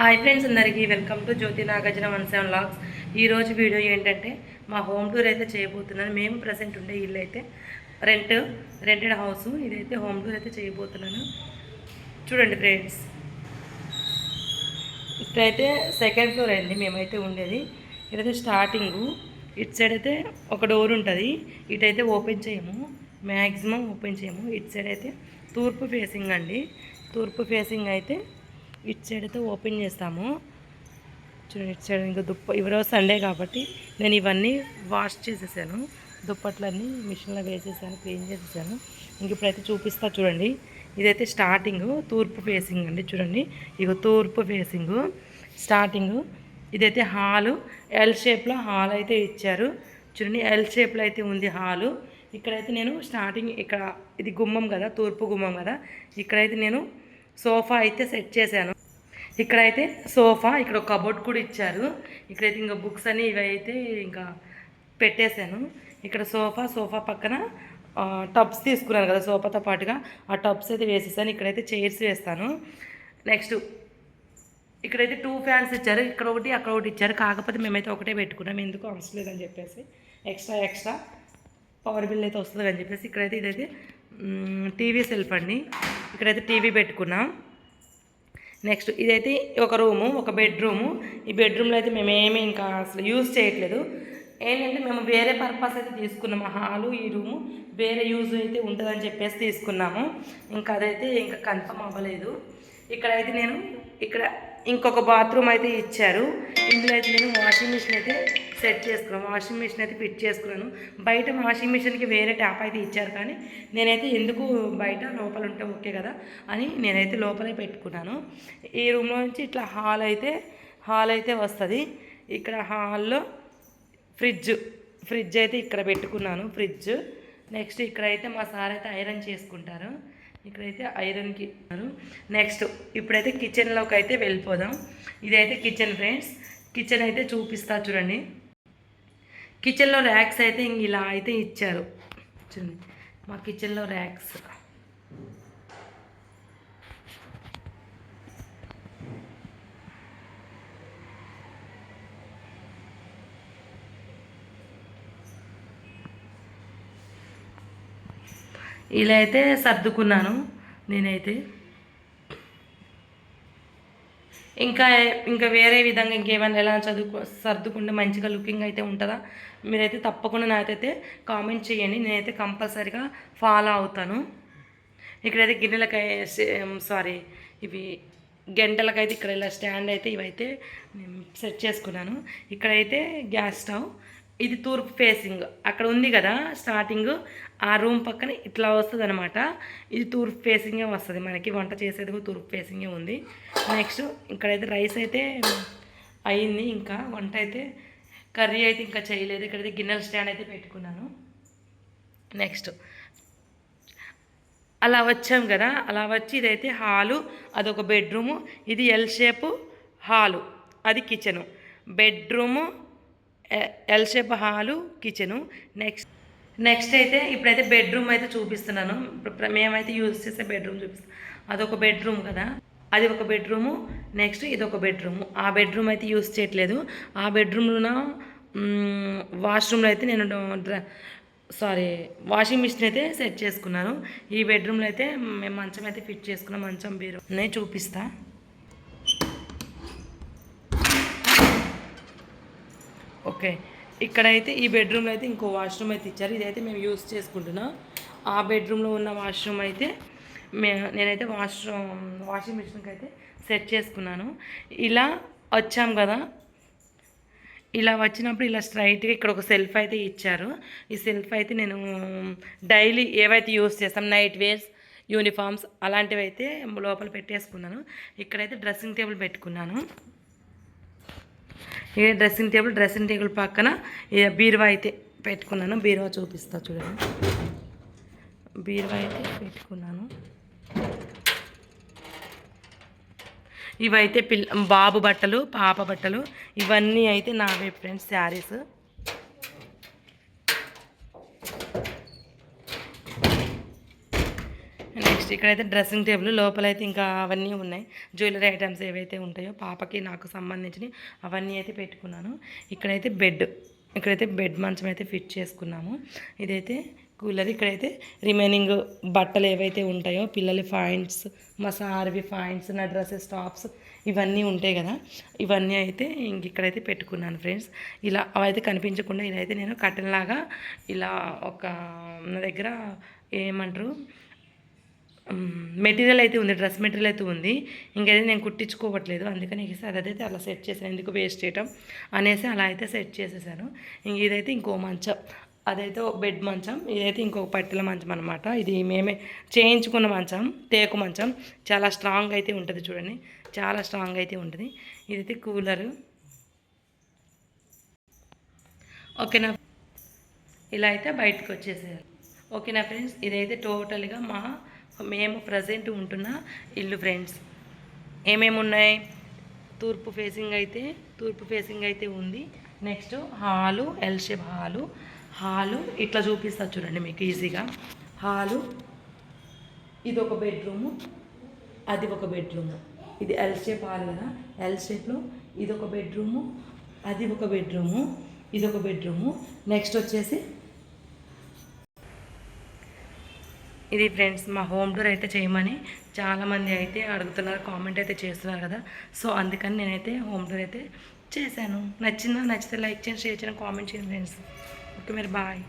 Hi friends అందరికీ welcome to Jyothi Nagarjuna one seven vlogs ఈరోజు video ఏంటంటే మా హోమ్ టూర్ అయితే చేయబోతున్నాను. మేము ప్రజెంట్ ఉండే ఇల్లు అయితే రెంట్ రెంటెడ్ హౌస్. ఇదైతే హోమ్ టూర్ అయితే చేయబోతున్నాను. చూడండి ఫ్రెండ్స్. ఇక్కడైతే సెకండ్ ఫ్లోర్ అండి మేమైతే ఉండేది. ఇదైతే స్టార్టింగు. ఇటు సైడ్ అయితే ఒక డోర్ ఉంటుంది. ఇటైతే ఓపెన్ చేయము. మ్యాక్సిమం ఓపెన్ చేయము. ఇటు సైడ్ అయితే తూర్పు ఫేసింగ్ అండి. తూర్పు ఫేసింగ్ అయితే ఇటు సైడ్ అయితే ఓపెన్ చేస్తాము. చూడండి ఇటు సైడ్ ఇంకా దుప్ప ఈరోజు సండే కాబట్టి నేను ఇవన్నీ వాష్ చేసేసాను. దుప్పట్లన్నీ మిషన్లో వేసేసాను క్లీన్ చేసేసాను. ఇంక ఇప్పుడైతే చూపిస్తా చూడండి. ఇదైతే స్టార్టింగ్ తూర్పు ఫేసింగ్ అండి చూడండి. ఇక తూర్పు ఫేసింగ్ స్టార్టింగ్ ఇదైతే హాలు ఎల్ షేప్లో హాల్ అయితే ఇచ్చారు. చూడండి ఎల్ షేప్లో అయితే ఉంది హాలు ఇక్కడైతే నేను స్టార్టింగ్ ఇక్కడ ఇది గుమ్మం కదా తూర్పు గుమ్మం కదా. ఇక్కడైతే నేను సోఫా అయితే సెట్ చేశాను. ఇక్కడైతే సోఫా ఇక్కడ ఒక కబోర్డ్ కూడా ఇచ్చారు. ఇక్కడైతే ఇంకా బుక్స్ అని ఇవి అయితే ఇంకా పెట్టేశాను. ఇక్కడ సోఫా సోఫా పక్కన టబ్స్ తీసుకున్నాను కదా సోఫాతో పాటుగా. ఆ టబ్స్ అయితే వేసేసాను. ఇక్కడైతే చైర్స్ వేస్తాను. నెక్స్ట్ ఇక్కడైతే టూ ఫ్యాన్స్ ఇచ్చారు. ఇక్కడ ఒకటి అక్కడ ఒకటి ఇచ్చారు. కాకపోతే మేమైతే ఒకటే పెట్టుకున్నాం. ఎందుకు అవసరం లేదని చెప్పేసి. ఎక్స్ట్రా ఎక్స్ట్రా పవర్ బిల్ అయితే వస్తుంది అని చెప్పేసి ఇక్కడైతే ఇదైతే టీవీ సెల్ఫ్ అండి. ఇక్కడైతే టీవీ పెట్టుకున్నాం. నెక్స్ట్ ఇదైతే ఒక రూము ఒక బెడ్రూము. ఈ బెడ్రూమ్లో అయితే మేము ఇంకా అసలు యూజ్ చేయట్లేదు. ఏంటంటే మేము వేరే పర్పస్ అయితే తీసుకున్నాము ఆ హాలు ఈ రూము వేరే యూజ్ అయితే ఉంటుందని చెప్పేసి తీసుకున్నాము. ఇంకా అదైతే ఇంకా కన్ఫర్మ్ అవ్వలేదు. ఇక్కడైతే నేను ఇక్కడ ఇంకొక బాత్రూమ్ అయితే ఇచ్చారు. ఇందులో అయితే నేను వాషింగ్ మిషన్ అయితే సెట్ చేసుకున్నాను. వాషింగ్ మిషన్ అయితే ఫిట్ చేసుకున్నాను. బయట వాషింగ్ మిషన్కి వేరే ట్యాప్ అయితే ఇచ్చారు కానీ నేనైతే ఎందుకు బయట లోపల ఉంటే ఓకే కదా అని నేనైతే లోపలే పెట్టుకున్నాను. ఈ రూమ్లో నుంచి ఇట్లా హాల్ అయితే హాల్ అయితే వస్తుంది. ఇక్కడ హాల్లో ఫ్రిడ్జ్ ఫ్రిడ్జ్ అయితే ఇక్కడ పెట్టుకున్నాను ఫ్రిడ్జ్ నెక్స్ట్ ఇక్కడైతే మా సార్ అయితే ఐరన్ చేసుకుంటారు. ఇక్కడైతే ఐరన్కి నెక్స్ట్ ఇప్పుడైతే కిచెన్లోకి అయితే వెళ్ళిపోదాం. ఇదైతే కిచెన్ ఫ్రెండ్స్. కిచెన్ అయితే చూపిస్తా చూడండి. కిచెన్లో ర్యాక్స్ అయితే ఇంక ఇలా అయితే ఇచ్చారు. చూడండి. మా కిచెన్లో ర్యాక్స్. ఇలా అయితే సర్దుకున్నాను నేనైతే. ఇంకా ఇంకా వేరే విధంగా ఇంకేమైనా ఎలా చదువుకో సర్దుకుంటే మంచిగా లుకింగ్ అయితే ఉంటుందా? మీరైతే తప్పకుండా నాకైతే కామెంట్ చేయండి. నేనైతే కంపల్సరీగా ఫాలో అవుతాను. ఇక్కడైతే గిన్నెలకై సారీ ఇవి గంటలకైతే ఇక్కడ ఇలా స్టాండ్ అయితే ఇవైతే సెట్ చేసుకున్నాను. ఇక్కడైతే గ్యాస్ స్టవ్. ఇది తూర్పు ఫేసింగ్ అక్కడ ఉంది కదా స్టార్టింగ్ ఆ రూమ్ పక్కన ఇట్లా వస్తుంది అనమాట ఇది తూర్పు ఫేసింగే వస్తుంది. మనకి వంట చేసేది కూడా తూర్పు ఫేసింగే ఉంది. నెక్స్ట్ ఇక్కడైతే రైస్ అయితే అయింది. ఇంకా వంట అయితే కర్రీ అయితే ఇంకా చేయలేదు. ఇక్కడైతే గిన్నెల స్టాండ్ అయితే పెట్టుకున్నాను. నెక్స్ట్ అలా వచ్చాం కదా. అలా వచ్చి ఇదైతే హాలు అదొక బెడ్రూము ఇది ఎల్ షేపు హాలు. అది కిచెను బెడ్రూము ఎ- L shape hall kitchen. Next next అయితే ఇప్పుడైతే బెడ్రూమ్ అయితే చూపిస్తున్నాను. ఇప్పుడు మేమైతే యూజ్ చేసే బెడ్రూమ్ చూపిస్తాం అదొక బెడ్రూమ్ కదా. అది ఒక బెడ్రూము. నెక్స్ట్ ఇది ఒక బెడ్రూము. ఆ బెడ్రూమ్ అయితే యూజ్ చేయట్లేదు. ఆ బెడ్రూమ్లో వాష్రూమ్లో అయితే నేను సారీ వాషింగ్ మిషన్ అయితే సెట్ చేసుకున్నాను. ఈ బెడ్రూమ్లో అయితే మేము మంచం అయితే ఫిట్ చేసుకున్నాం మంచం బీరు నేను చూపిస్తాను ఓకే. ఇక్కడైతే ఈ బెడ్రూమ్లో అయితే ఇంకో వాష్రూమ్ అయితే ఇచ్చారు. ఇదైతే మేము యూస్ చేసుకుంటున్నాం. ఆ బెడ్రూమ్లో ఉన్న వాష్రూమ్ అయితే మే నేనైతే వాష్రూమ్ వాషింగ్ మిషన్కి అయితే సెట్ చేసుకున్నాను. ఇలా వచ్చాం కదా. ఇలా వచ్చినప్పుడు ఇలా స్ట్రైట్గా ఇక్కడ ఒక సెల్ఫ్ అయితే ఇచ్చారు. ఈ సెల్ఫ్ అయితే నేను డైలీ ఏవైతే యూస్ చేస్తాం నైట్ వేర్స్ యూనిఫామ్స్ అలాంటివి అయితే లోపల పెట్టేసుకున్నాను. ఇక్కడైతే డ్రెస్సింగ్ టేబుల్ పెట్టుకున్నాను. ఇక డ్రెస్సింగ్ టేబుల్ డ్రెస్సింగ్ టేబుల్ పక్కన ఇక బీరువా అయితే పెట్టుకున్నాను. బీరువా చూపిస్తా చూడండి. బీరువా అయితే పెట్టుకున్నాను. ఇవైతే పిల్ల బాబు బట్టలు పాప బట్టలు ఇవన్నీ అయితే నావే ఫ్రెండ్స్ శారీస్. నెక్స్ట్ ఇక్కడైతే డ్రెస్సింగ్ టేబుల్ లోపలైతే ఇంకా అవన్నీ ఉన్నాయి. జ్యువెలరీ ఐటమ్స్ ఏవైతే ఉంటాయో పాపకి నాకు సంబంధించినవి అవన్నీ అయితే పెట్టుకున్నాను. ఇక్కడైతే బెడ్ ఇక్కడైతే బెడ్ మంచం అయితే ఫిట్ చేసుకున్నాము. ఇదైతే కూలర్ ఇక్కడైతే రిమైనింగ్ బట్టలు ఏవైతే ఉంటాయో పిల్లల ఫాయింట్స్ మా సార్వి ఫాయింట్స్ నా డ్రెస్సెస్ టాప్స్ ఇవన్నీ ఉంటాయి కదా. ఇవన్నీ అయితే ఇంక ఇక్కడైతే పెట్టుకున్నాను ఫ్రెండ్స్. ఇలా అవైతే కనిపించకుండా ఇదైతే నేను కట్టెన్లాగా ఇలా ఒక నా దగ్గర ఏమంటారు మెటీరియల్ అయితే ఉంది డ్రెస్ మెటీరియల్ అయితే ఉంది. ఇంకైతే నేను కుట్టించుకోవట్లేదు. అందుకని అది అదైతే అలా సెట్ చేశాను. ఎందుకు వేస్ట్ చేయటం అనేసి అలా అయితే సెట్ చేసేసాను. ఇంక ఇదైతే ఇంకో మంచం. అదైతే ఒక బెడ్ మంచం ఇదైతే ఇంకొక పట్టెల మంచం అనమాట ఇది మేమే చేయించుకున్న మంచం తేకు మంచం. చాలా స్ట్రాంగ్ అయితే ఉంటుంది చూడండి. చాలా స్ట్రాంగ్ అయితే ఉంటుంది. ఇదైతే కూలరు. ఓకేనా? ఇలా అయితే బయటకు వచ్చేసేయాలి. ఓకేనా ఫ్రెండ్స్? ఇదైతే టోటల్గా మా మేము ప్రజెంట్ ఉంటున్న ఇల్లు ఫ్రెండ్స్ ఏమేమి ఉన్నాయి తూర్పు ఫేసింగ్ అయితే తూర్పు ఫేసింగ్ అయితే ఉంది. Next hall L shape hall. Hall ఇట్లా చూపిస్తా చూడండి మీకు ఈజీగా హాలు ఇది ఒక బెడ్రూము అది ఒక బెడ్రూము ఇది ఎల్ షేప్ హాల్ కదా? ఎల్ షేప్లో ఇది ఒక బెడ్రూము అది ఒక బెడ్రూము ఇది ఒక బెడ్రూము నెక్స్ట్ వచ్చేసి ఇది ఫ్రెండ్స్ మా హోమ్ టూర్ అయితే చేయమని చాలామంది అయితే అడుగుతున్నారు కామెంట్ అయితే చేస్తున్నారు కదా. సో అందుకని నేనైతే హోమ్ టూర్ అయితే చేశాను. నచ్చిందా? నచ్చితే లైక్ చేయండి షేర్ చేయండి కామెంట్ చేయండి ఫ్రెండ్స్. ఓకే మీరు బాయ్.